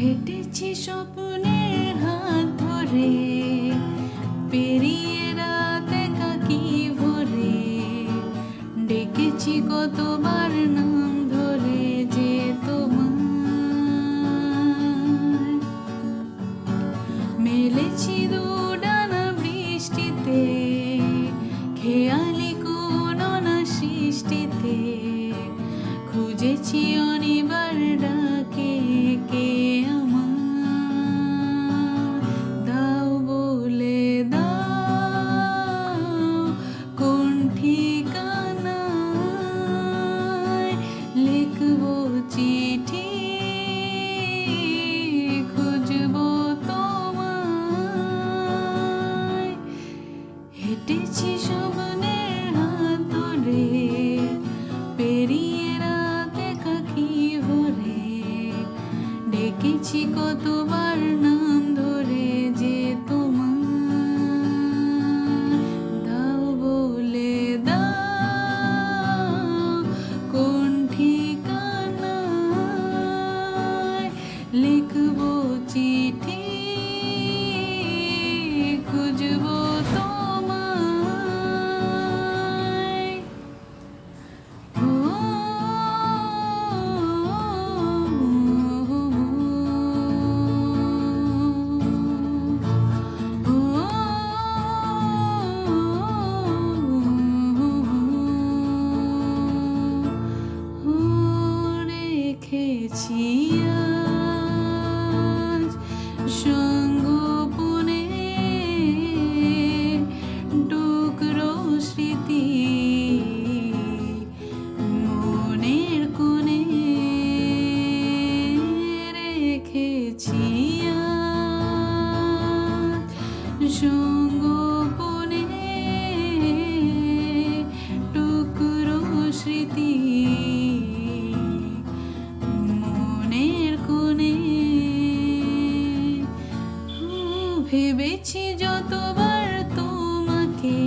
হেঁটেছি স্বপ্নের হাত ধরে, পেরিয়ে রাত একাকি ভরে। ডেকেছি কতবার নাম ধরে যে তোমার। মেলেছি দুডানা বৃষ্টিতে, খেয়ালি কোন না সৃষ্টিতে। খুঁজেছি অনিবার ডাকে কে হাত ধরে পেরিয়ে রাতে কতবার নাম ধরে যে তোমার রেখেছি আজ। সঙ্গোপনে টুকরো স্মৃতি মনের কোণে রেখেছি আজ। সঙ্গোপনে টুকরো স্মৃতি ভেবেছি যতবার তোমাকে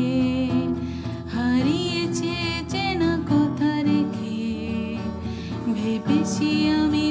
হারিয়েছে চেনা কথা রেখে ভেবেছি আমি